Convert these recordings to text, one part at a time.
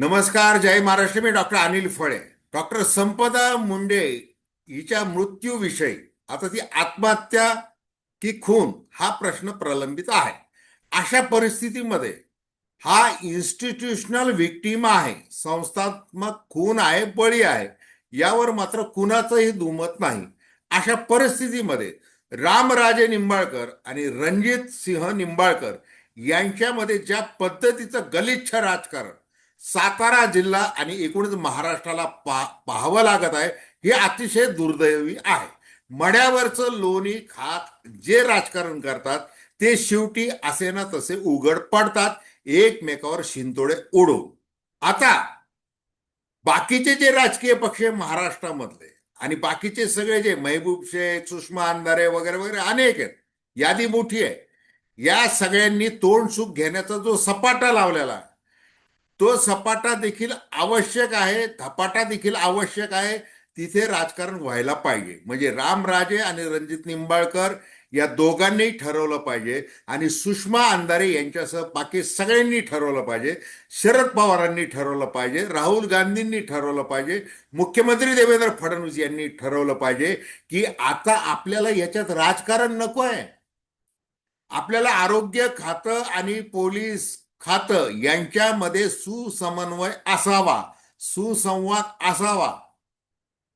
नमस्कार जय महाराष्ट्र. मी doctor Anil Phale. Doctor संपदा मुंडे हिच्या मृत्यूविषयी. आता ती आत्महत्या की खून हा प्रश्न प्रलंबित आहे. अशा परिस्थितीमध्ये हा इन्स्टिट्यूशनल विक्टीम आहे संस्थात्मक खून आहे बळी आहे यावर मात्र कुणाचंही दुमत नाही. अशा परिस्थितीमध्ये रामराजे निंबाळकर आणि रणजित सिंह निंबाळकर यांच्यामध्ये ज्या पद्धतीचं गलिच्छ राजकारण सातारा जिल्हा आणि एकूणच महाराष्ट्राला पा पाहावं लागत आहे हे अतिशय दुर्दैवी आहे. मड्यावरचं लोणी खात जे राजकारण करतात ते शेवटी असे ना तसे उघड पडतात एकमेकावर शिंतोडे ओढून. आता बाकीचे जे राजकीय पक्ष महाराष्ट्रामधले आणि बाकीचे सगळे जे महबूब शेख सुषमा अंधारे वगैरे वगैरे अनेक आहेत यादी मोठी आहे. या सगळ्यांनी तोंड सुख घेण्याचा जो सपाटा लावलेला आहे तो सपाटा देखील आवश्यक आहे धपाटा देखील आवश्यक आहे. तिथे राजकारण व्हायला पाहिजे. म्हणजे रामराजे आणि रणजित निंबाळकर या दोघांनी ठरवलं पाहिजे. आणि सुषमा अंधारे यांच्यासह बाकी सगळ्यांनी ठरवलं पाहिजे. शरद पवारांनी ठरवलं पाहिजे. राहुल गांधींनी ठरवलं पाहिजे. मुख्यमंत्री देवेंद्र फडणवीस यांनी ठरवलं पाहिजे की आता आपल्याला याच्यात राजकारण नको आहे. आपल्याला आरोग्य खातं आणि पोलीस खातं यांच्यामध्ये सुसमन्वय असावा सुसंवाद असावा.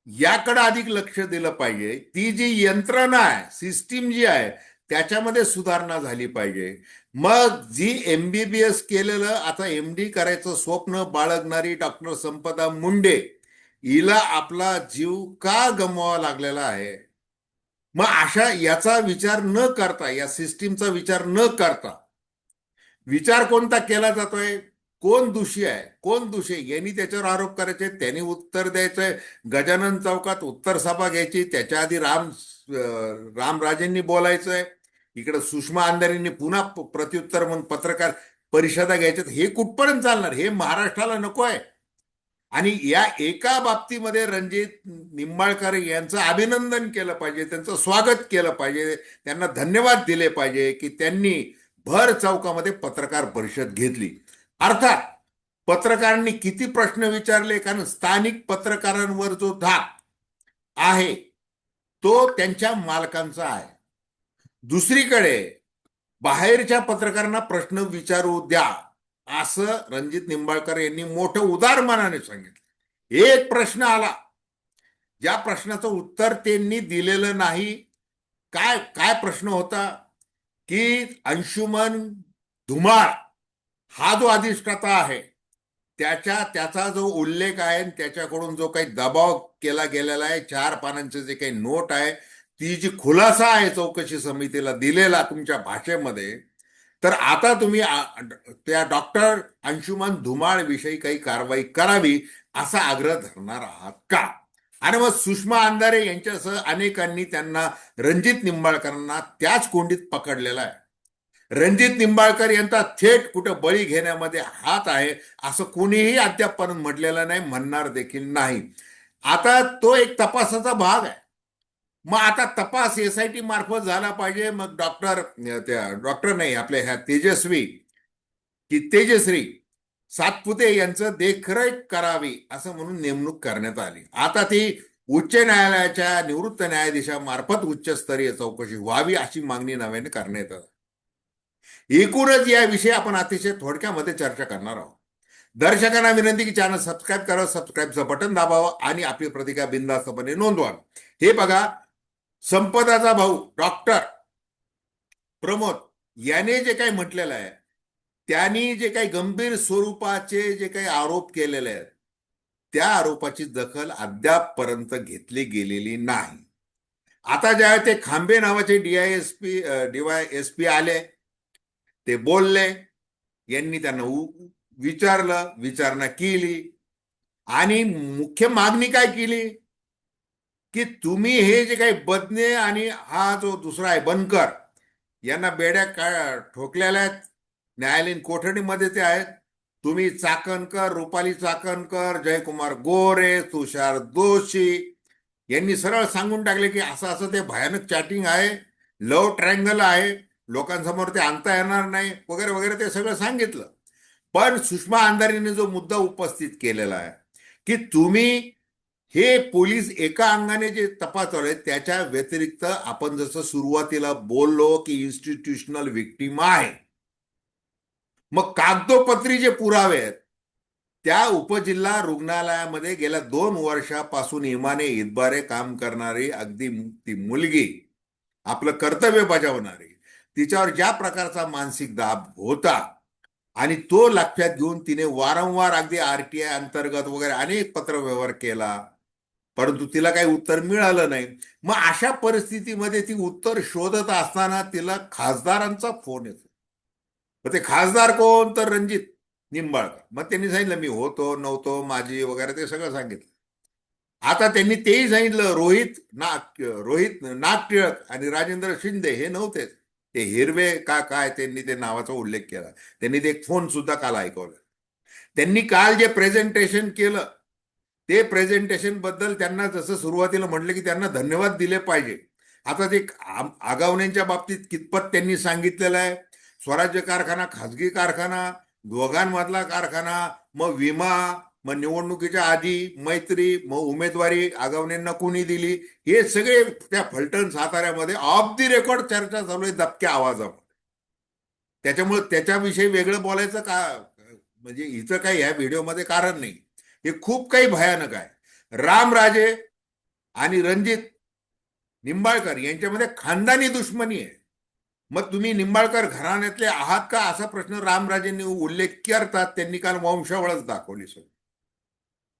याकडे अधिक लक्ष दिलं पाहिजे. ती जी यंत्रणा आहे सिस्टीम जी आहे त्याच्यामध्ये सुधारणा झाली पाहिजे. मग जी एमबीबीएस केलेलं आता एम डी करायचं स्वप्न बाळगणारी डॉक्टर संपदा मुंडे हिला आपला जीव का गमवावा लागलेला आहे? मग अशा याचा विचार न करता या सिस्टीमचा विचार न करता विचार कोणता केला जातोय? कोण दोषी आहे? कोण दोषी आहे? यांनी त्याच्यावर आरोप करायचे त्यांनी उत्तर द्यायचंय. गजानन चौकात उत्तर सभा घ्यायची त्याच्या आधी राम रामराजेंनी बोलायचंय. इकडे सुषमा अंधारींनी पुन्हा प्रत्युत्तर म्हणून पत्रकार परिषदा घ्यायच्यात. हे कुठपर्यंत चालणार? हे महाराष्ट्राला नको आहे. आणि या एका बाबतीमध्ये रणजित निंबाळकर यांचं अभिनंदन केलं पाहिजे त्यांचं स्वागत केलं पाहिजे त्यांना धन्यवाद दिले पाहिजे की त्यांनी भर चौकामध्ये पत्रकार परिषद घेतली. अर्थात पत्रकारांनी किती प्रश्न विचारले कारण स्थानिक पत्रकारांवर जो धाक आहे तो त्यांच्या मालकांचा आहे. दुसरीकडे बाहेरच्या पत्रकारांना प्रश्न विचारू द्या असं रणजित निंबाळकर यांनी मोठं उदार मनाने सांगितलं. एक प्रश्न आला. ज्या प्रश्नाचं उत्तर त्यांनी दिलेलं नाही काय काय प्रश्न होता? की अंशुमन धुमाळ हा जो अधिष्ठाता आहे त्याच्या त्याचा जो उल्लेख आहे आणि त्याच्याकडून जो काही दबाव केला गेलेला आहे चार पानांचे जे काही नोट आहे ती जी खुलासा आहे चौकशी समितीला दिलेला तुमच्या भाषेमध्ये तर आता तुम्ही त्या डॉक्टर अंशुमन धुमाळ विषयी काही कारवाई करावी असा आग्रह धरणार आहात का? आणि मग सुषमा अंधारे यांच्यासह अनेकांनी त्यांना रणजित निंबाळकरांना त्याच कोंडीत पकडलेला आहे. रणजित निंबाळकर यांचा थेट कुठं बळी घेण्यामध्ये हात आहे असं कोणीही अद्यापपर्यंत म्हटलेलं नाही म्हणणार देखील नाही. आता तो एक तपासाचा भाग आहे. मग आता तपास एस आय टी मार्फत झाला पाहिजे. मग डॉक्टर त्या डॉक्टर नाही आपल्या ह्या तेजस्वी की तेजश्री सातपुते यांचं देखरेख करावी असं म्हणून नेमणूक करण्यात आली. आता ती उच्च न्यायालयाच्या निवृत्त न्यायाधीशामार्फत उच्चस्तरीय चौकशी व्हावी अशी मागणी नव्याने करण्यात आली. एकूणच याविषयी आपण अतिशय थोडक्यामध्ये चर्चा करणार आहोत. दर्शकांना विनंती की चॅनल सबस्क्राईब करा सबस्क्राईबचं बटन दाबावं आणि आपली प्रतिक्रिया बिंदास्तपणे नोंदवावी हे बघा संपदाचा भाऊ डॉक्टर प्रमोद याने जे काही म्हटलेलं आहे त्यांनी जे काही गंभीर स्वरूपाचे जे काही आरोप केलेले आहेत त्या आरोपाची दखल अद्यापपर्यंत घेतली गेलेली नाही. आता ज्या ते खांबे नावाचे डीआयएसपी डीवाय एस पी आले ते बोलले यांनी त्यांना उ- विचारलं विचारणा केली आणि मुख्य मागणी काय केली? की तुम्ही हे जे काही बदने आणि हा जो दुसरा आहे बनकर यांना बेड्या का ठोकलेल्या आहेत न्यायालयीन कोठडीमध्ये ते आहेत. तुम्ही चाकणकर रुपाली चाकणकर जयकुमार गोरे तुषार जोशी यांनी सरळ सांगून टाकले की असं असं ते भयानक चॅटिंग आहे. लव ट्रँगल आहे. लोकांसमोर ते आणता येणार नाही. वगैरे वगैरे ते सगळं सांगितलं. पण सुषमा अंधारीने जो मुद्दा उपस्थित केलेला आहे की तुम्ही हे पोलीस एका अंगाने जे तपास चालू आहेत त्याच्या व्यतिरिक्त आपण जसं सुरुवातीला बोललो की इन्स्टिट्यूशनल विक्टीम आहे. मग कागदोपत्री जे पुरावे आहेत त्या उपजिल्हा रुग्णालयामध्ये गेल्या दोन वर्षापासून इमाने इतबारे काम करणारी अगदी ती मुलगी आपलं कर्तव्य बजावणारी तिच्यावर ज्या प्रकारचा मानसिक दाब होता आणि तो लक्षात घेऊन तिने वारंवार अगदी आरटीआय अंतर्गत वगैरे अनेक पत्रव्यवहार केला परंतु तिला काही उत्तर मिळालं नाही. मग अशा परिस्थितीमध्ये ती उत्तर शोधत असताना तिला खासदारांचा फोन येतो. मग ते खासदार कोण? तर रणजित निंबाळकर. मग त्यांनी सांगितलं मी होतो नव्हतो माझी वगैरे ते सगळं सांगितलं. आता त्यांनी तेही सांगितलं रोहित नाग रोहित नाग टिळक आणि राजेंद्र शिंदे हे नव्हतेच ते हिरवे का काय त्यांनी ते नावाचा उल्लेख केला. त्यांनी ते एक फोन सुद्धा काल ऐकवलं. त्यांनी काल जे प्रेझेंटेशन केलं ते प्रेझेंटेशनबद्दल त्यांना जसं सुरुवातीला म्हटलं की त्यांना धन्यवाद दिले पाहिजे. आता ते आगावण्यांच्या बाबतीत कितपत त्यांनी सांगितलेलं आहे? स्वराज्य कारखाना खाजगी कारखाना दोघांमधला कारखाना मग विमा मग निवडणुकीच्या आधी मैत्री मग उमेदवारी आगावणींना कोणी दिली? हे सगळे त्या फलटण साताऱ्यामध्ये ऑफ दी रेकॉर्ड चर्चा चालू आहे दबक्या आवाजामध्ये. त्याच्यामुळे त्याच्याविषयी वेगळं बोलायचं का म्हणजे हिचं काही ह्या व्हिडिओमध्ये कारण नाही. हे खूप काही भयानक आहे. रामराजे आणि रणजित निंबाळकर यांच्यामध्ये खानदानी दुश्मनी आहे. मग तुम्ही निंबाळकर घराण्यातले आहात का? असा प्रश्न रामराजेंनी उल्लेख करतात. त्यांनी काल वंशावळच दाखवली सगळी.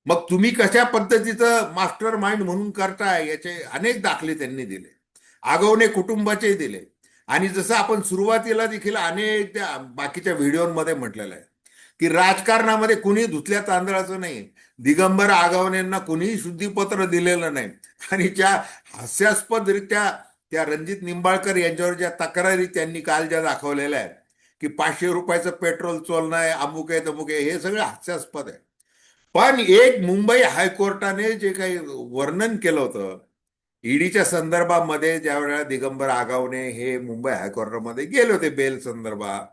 मग तुम्ही कशा पद्धतीचं मास्टर माइंड म्हणून करताय? याचे अनेक दाखले त्यांनी दिले. आगवणे कुटुंबाचे दिले. आणि जसं आपण सुरुवातीला देखील अनेक त्या बाकीच्या व्हिडिओमध्ये म्हटलेलं आहे की राजकारणामध्ये कुणी धुतल्या तांदळाचं नाही. दिगंबर आगावणेंना कुणीही शुद्धीपत्र दिलेलं नाही. आणि ज्या हास्यास्पदरित्या त्या रणजित निंबाळकर यांच्यावर ज्या तक्रारी त्यांनी काल ज्या दाखवलेल्या आहेत की पाचशे रुपयाचं पेट्रोल चोलणं आहे अमुक आहे तमुक आहे हे सगळं हास्यास्पद आहे. पण एक मुंबई हायकोर्टाने जे काही वर्णन केलं होतं ईडीच्या संदर्भामध्ये ज्या वेळेला दिगंबर आगावणे हे मुंबई हायकोर्टामध्ये गेले होते बेल संदर्भात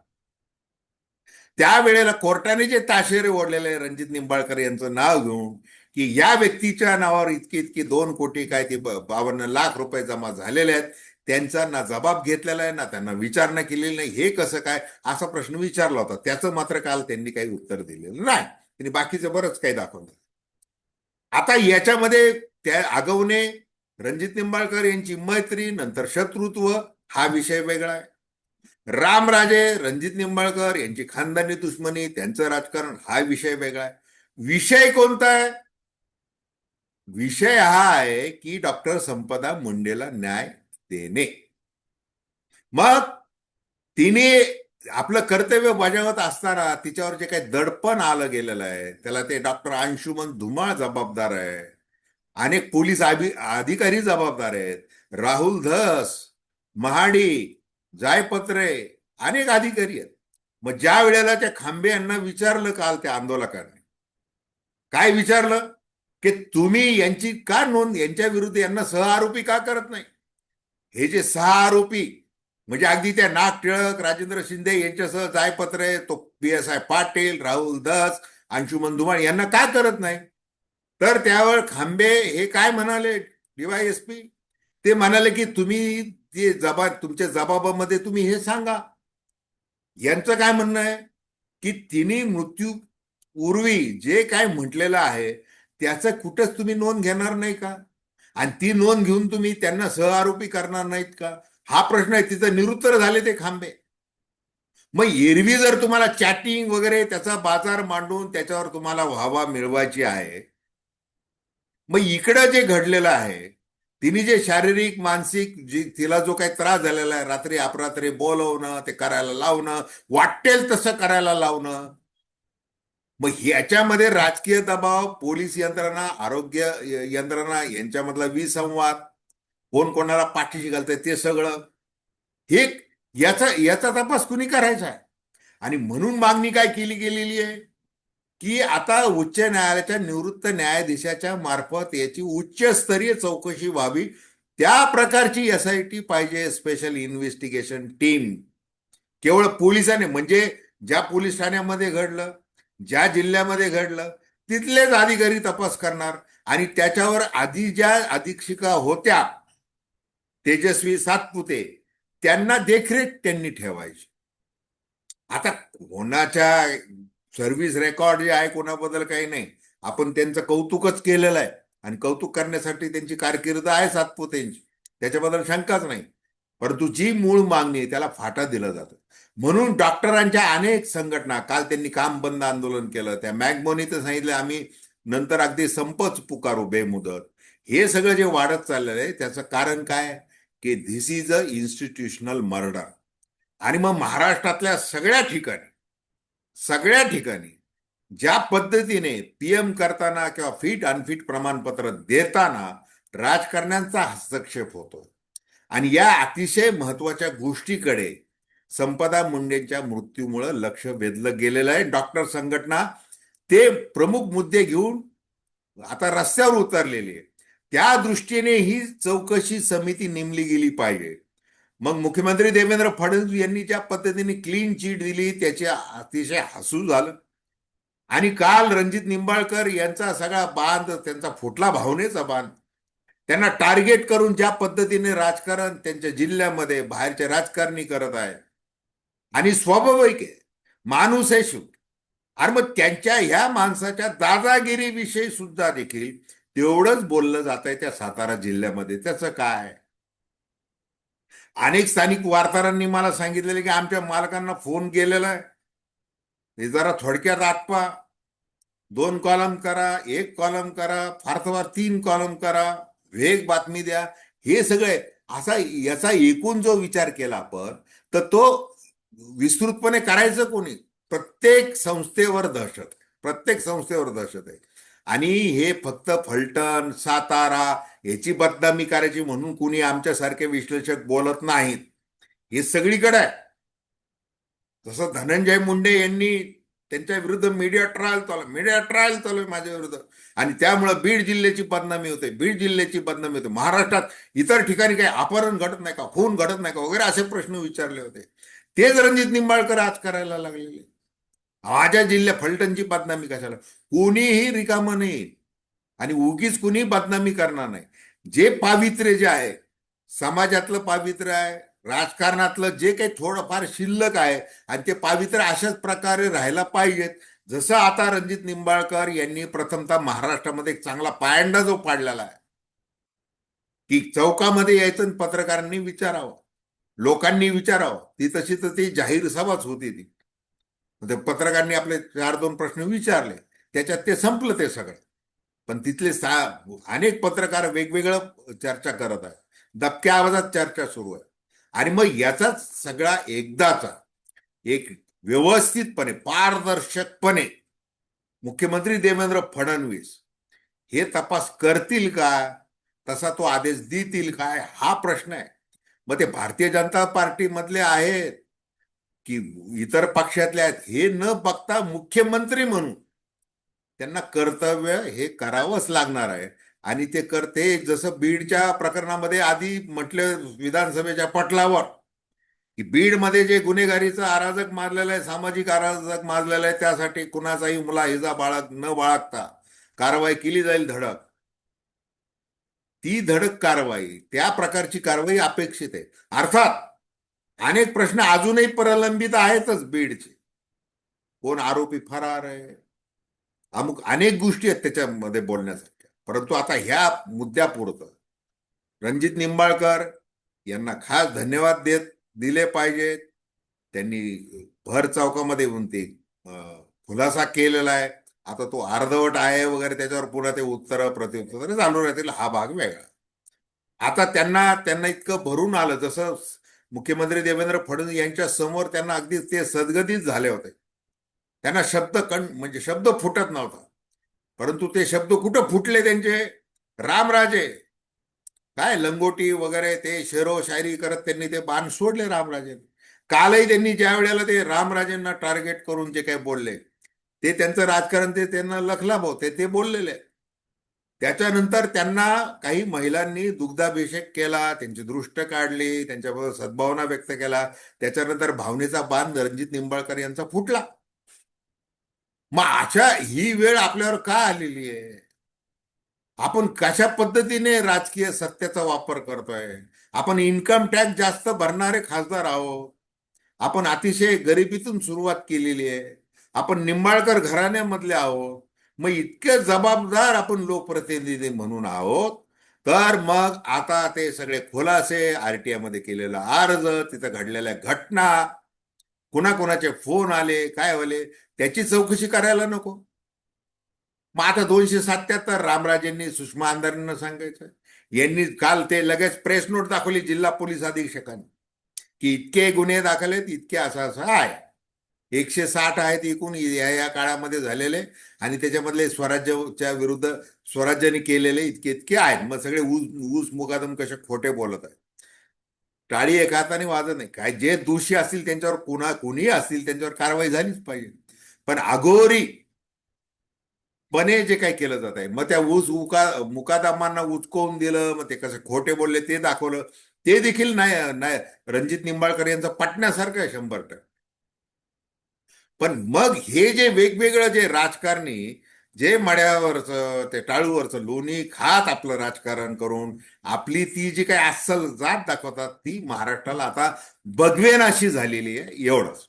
त्यावेळेला कोर्टाने जे ताशेरे ओढलेले रणजित निंबाळकर यांचं नाव घेऊन की या व्यक्तीच्या नावावर इतकी इतकी दोन कोटी काय ते बावन्न लाख रुपये जमा झालेले आहेत त्यांचा ना जबाब घेतलेला आहे ना त्यांना विचारणा केलेली नाही. हे कसं काय? असा प्रश्न विचारला होता. त्याचं मात्र काल त्यांनी काही उत्तर दिलेलं नाही. त्यांनी बाकीचं बरंच काही दाखवलं आता याच्यामध्ये त्या आगवणे रणजित निंबाळकर यांची मैत्री नंतर शत्रुत्व हा विषय वेगळा आहे. रामराजे रणजित निंबाळकर यांची खानदानी दुश्मनी त्यांचं राजकारण हा विषय वेगळा आहे. विषय कोणता आहे? विषय हा आहे की डॉक्टर संपदा मुंडेला न्याय देणे. मग तिने आपलं कर्तव्य बजावत असताना तिच्यावर जे काही दडपण आलं गेलेलं आहे त्याला ते डॉक्टर अंशुमन धुमाळ जबाबदार आहे. अनेक पोलीस अधिकारी जबाबदार आहेत. राहुल धस महाडी जायपत्रे अनेक अधिकारी आहेत. मग ज्या वेळेला त्या खांबे यांना विचारलं काल त्या आंदोलकांनी काय विचारलं? की तुम्ही यांची का नोंद यांच्या विरुद्ध यांना सहआरोपी का करत नाही? हे जे सहा आरोपी म्हणजे अगदी त्या नाग टिळक राजेंद्र शिंदे यांच्यासह जायपत्रे तो P S I Patil Rahul दस अंशुमन धुमाळ यांना का करत नाही? तर त्यावर खांबे हे काय म्हणाले डीवाय एस पी? ते म्हणाले की तुम्ही जे जबा तुमच्या जबाबामध्ये तुम्ही हे सांगा. यांचं काय म्हणणं आहे? की तिने मृत्यू पूर्वी जे काय म्हटलेलं आहे त्याचं कुठंच तुम्ही नोंद घेणार नाही का? आणि ती नोंद घेऊन तुम्ही त्यांना सहआरोपी करणार नाहीत का? हा प्रश्न आहे तिचं निरुत्तर झाले ते खांबे. मग एरवी जर तुम्हाला चॅटिंग वगैरे त्याचा बाजार मांडून त्याच्यावर तुम्हाला व्हावा मिळवायची आहे मग इकडं जे घडलेलं आहे तिने जे शारीरिक मानसिक जी तिला जो काही त्रास झालेला आहे रात्री अपरात्री बोलवणं ते करायला लावणं वाटेल तसं करायला लावणं मग ह्याच्यामध्ये राजकीय दबाव पोलीस यंत्रणा आरोग्य यंत्रणा यांच्यामधला विसंवाद कोण कोणाला पाठीशी घालतंय ते सगळं हे याचा याचा तपास कुणी करायचा आहे? आणि म्हणून मागणी काय केली गेलेली आहे? की आता उच्च न्यायालयाच्या निवृत्त न्यायाधीशाच्या मार्फत याची उच्चस्तरीय चौकशी व्हावी त्या प्रकारची एस आय टी पाहिजे स्पेशल इन्व्हेस्टिगेशन टीम केवळ पोलिसाने म्हणजे ज्या पोलीस ठाण्यामध्ये घडलं ज्या जिल्ह्यामध्ये घडलं तिथलेच अधिकारी तपास करणार आणि त्याच्यावर आधी ज्या अधीक्षिका होत्या तेजस्वी सातपुते त्यांना देखरेख त्यांनी ठेवायची. आता कोणाच्या सर्व्हिस रेकॉर्ड जे आहे कोणाबद्दल काही नाही. आपण त्यांचं कौतुकच केलेलं आहे. आणि कौतुक करण्यासाठी त्यांची कारकीर्द आहे सातपुतेंची. त्याच्याबद्दल शंकाच नाही. परंतु जी मूळ मागणी आहे त्याला फाटा दिला जातो. म्हणून डॉक्टरांच्या अनेक संघटना काल त्यांनी काम बंद आंदोलन केलं त्या मॅगमोनी तर सांगितलं आम्ही नंतर अगदी संपच पुकारू बेमुदत. हे सगळं जे वाढत चाललेलं आहे त्याचं कारण काय? की this is a institutional murder आणि मग महाराष्ट्रातल्या सगळ्या ठिकाणी सगळ्या ठिकाणी ज्या पद्धतीने पीएम करताना किंवा फिट अनफिट प्रमाणपत्र देताना राजकारण्यांचा हस्तक्षेप होतो आणि या अतिशय महत्त्वाच्या गोष्टीकडे संपदा मुंडेंच्या मृत्यूमुळं लक्ष वेधलं गेलेलं आहे. डॉक्टर संघटना ते प्रमुख मुद्दे घेऊन आता रस्त्यावर उतरलेली आहे. त्या दृष्टीने ही चौकशी समिती नेमली गेली पाहिजे. मग मुख्यमंत्री देवेंद्र फडणवीस यांनी ज्या पद्धतीने क्लीन चिट दिली त्याचे अतिशय हसू झालं. आणि काल रणजित निंबाळकर यांचा सगळा बांध त्यांचा फुटला भावनेचा बांध त्यांना टार्गेट करून ज्या पद्धतीने राजकारण त्यांच्या जिल्ह्यामध्ये बाहेरचे राजकारणी करत आहे आणि स्वाभाविक आहे माणूस आहे शिव अरे मग त्यांच्या ह्या माणसाच्या दादागिरीविषयी सुद्धा देखील तेवढंच बोललं जात आहे त्या सातारा जिल्ह्यामध्ये. त्याचं काय? अनेक स्थानिक वार्ताहरांनी मला सांगितलेलं की आमच्या मालकांना फोन केलेला आहे. ते जरा थोडक्यात आटपा. दोन कॉलम करा एक कॉलम करा फार तर फार तीन कॉलम करा. वेग बातमी द्या. हे सगळे असा याचा एकूण जो विचार केला आपण तर तो विस्तृतपणे करायचं कोणी? प्रत्येक संस्थेवर दहशत. प्रत्येक संस्थेवर दहशत आहे. आणि हे फक्त फलटण सातारा याची बदनामी करायची म्हणून कुणी आमच्यासारखे विश्लेषक बोलत नाहीत. हे सगळीकडे आहे. जसं धनंजय मुंडे यांनी त्यांच्या विरुद्ध मीडिया ट्रायल चालू मीडिया ट्रायल चालू आहे माझ्या विरुद्ध. आणि त्यामुळे बीड जिल्ह्याची बदनामी होते. बीड जिल्ह्याची बदनामी होते. महाराष्ट्रात इतर ठिकाणी काही अपहरण घडत नाही का? खून घडत नाही का? वगैरे असे प्रश्न विचारले होते. तेच रणजित निंबाळकर आज करायला लागलेले. माझ्या जिल्ह्या फलटणची बदनामी कशाला? कोणीही रिकामा नाही. आणि उगीच कुणी बदनामी करणार नाही. जे पावित्र्य जे आहे समाजातलं पावित्र्य आहे राजकारणातलं जे काही थोडंफार शिल्लक आहे आणि ते पावित्र्य अशाच प्रकारे राहायला पाहिजेत. जसं आता रणजित निंबाळकर यांनी प्रथमतः महाराष्ट्रामध्ये एक चांगला पायंडा जो पाडलेला आहे की चौकामध्ये यायचं आणि पत्रकारांनी विचारावं लोकांनी विचारावं. ती तशी तर ती जाहीर सभाच होती ती. ते पत्रकारांनी आपले चार दोन प्रश्न विचारले. त्याच्यात ते संपलं ते सगळं. पण तिथले सा अनेक पत्रकार वेगवेगळं चर्चा करत आहेत. दबक्या आवाजात चर्चा सुरू आहे. आणि मग याचाच सगळा एकदाचा एक व्यवस्थितपणे पारदर्शकपणे मुख्यमंत्री देवेंद्र फडणवीस हे तपास करतील का? तसा तो आदेश देतील काय? हा प्रश्न आहे. मग ते भारतीय जनता पार्टीमधले आहेत की इतर पक्षातले आहेत हे न बघता मुख्यमंत्री म्हणून त्यांना कर्तव्य हे करावंच लागणार आहे. आणि ते करते जसं बीडच्या प्रकरणामध्ये आधी म्हटलं विधानसभेच्या पटलावर की बीडमध्ये जे गुन्हेगारीचं अराजक माजलेलं आहे सामाजिक अराजक माजलेलं आहे त्यासाठी कुणाचाही मुलाहिजा बाळग न बाळगता कारवाई केली जाईल धडक. ती धडक कारवाई त्या प्रकारची कारवाई अपेक्षित आहे. अर्थात अनेक प्रश्न अजूनही प्रलंबित आहेतच बीडचे. कोण आरोपी फरार आहे? अमुक अनेक गोष्टी आहेत त्याच्यामध्ये बोलण्यासाठी परंतु आता ह्या मुद्द्यापुरतं रणजित निंबाळकर यांना खास धन्यवाद देत दिले पाहिजेत त्यांनी भर चौकामध्ये येऊन ते खुलासा केलेला आहे. आता तो अर्धवट आहे वगैरे त्याच्यावर पुन्हा ते उत्तर प्रत्युत्तर चालू राहतील. हा भाग वेगळा. आता त्यांना त्यांना इतकं भरून आलं. जसं मुख्यमंत्री देवेंद्र फडणवीस यांच्या समोर त्यांना अगदी ते सदगतीच झाले होते. त्यांना शब्द कण म्हणजे शब्द फुटत नव्हता. परंतु ते शब्द कुठं फुटले त्यांचे? रामराजे. काय लंगोटी वगैरे ते शेरो शायरी करत त्यांनी ते बाण सोडले रामराजे. कालही त्यांनी ज्या वेळेला ते रामराजेंना टार्गेट करून जे काही बोलले ते त्यांचं राजकारण ते त्यांना लखलाभ होते ते बोललेले. त्याच्यानंतर त्यांना काही महिलांनी दुग्धाभिषेक केला त्यांची दृष्ट काढली त्यांच्याबरोबर सद्भावना व्यक्त केला. त्याच्यानंतर भावनेचा बांध रणजित निंबाळकर यांचा फुटला. मग अशा ही वेळ आपल्यावर का आलेली आहे? आपण कशा पद्धतीने राजकीय सत्तेचा वापर करतोय? आपण इन्कम टॅक्स जास्त भरणारे खासदार आहोत. आपण अतिशय गरिबीतून सुरुवात केलेली आहे. आपण निंबाळकर घराण्यामधले आहोत. मग इतके जबाबदार आपण लोकप्रतिनिधी म्हणून आहोत. तर मग आता ते सगळे खुलासे आरटीआयमध्ये केलेला अर्ज तिथं घडलेल्या घटना कुणाकुणाचे फोन आले काय आले? त्याची चौकशी करायला नको. मग आता दोनशे सत्याहत्तर रामराजेंनी सुषमा अंधारेंना सांगायचं. यांनी काल ते लगेच प्रेस नोट दाखवली जिल्हा पोलीस अधीक्षकांनी. की इतके गुन्हे दाखल आहेत इतके असं असं आहे. एकशे साठ आहेत एकूण या या काळामध्ये झालेले आणि त्याच्यामधले स्वराज्याच्या विरुद्ध स्वराज्याने केलेले इतके इतके आहेत. मग सगळे ऊस ऊस मुकादम कसे खोटे बोलत आहेत. टाळी एका हाताने वाजत नाही. काय जे दोषी असतील त्यांच्यावर कुणा कुणीही असतील त्यांच्यावर कारवाई झालीच पाहिजे. पण अघोरी पणे जे काही केलं जात आहे. मग त्या ऊस उका मुकादामांना उचकवून दिलं मग ते कसे खोटे बोलले ते दाखवलं. ते देखील नाही नाही. रणजित निंबाळकर यांचं पटण्यासारखं आहे शंभर टक्के. पण मग हे जे वेगवेगळं जे राजकारणी जे मड्यावरचं ते टाळूवरचं लोणी खात आपलं राजकारण करून आपली ती जी काही अस्सल जात दाखवतात ती महाराष्ट्राला आता बदवेनाशी झालेली आहे एवढंच.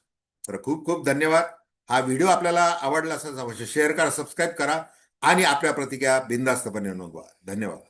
तर खूप खूप धन्यवाद. हा व्हिडिओ आपल्याला आवडला असेल अवश्य शेअर करा सबस्क्राईब करा आणि आपल्या प्रतिक्रिया बिंदास्तपणे नोंदवा. धन्यवाद.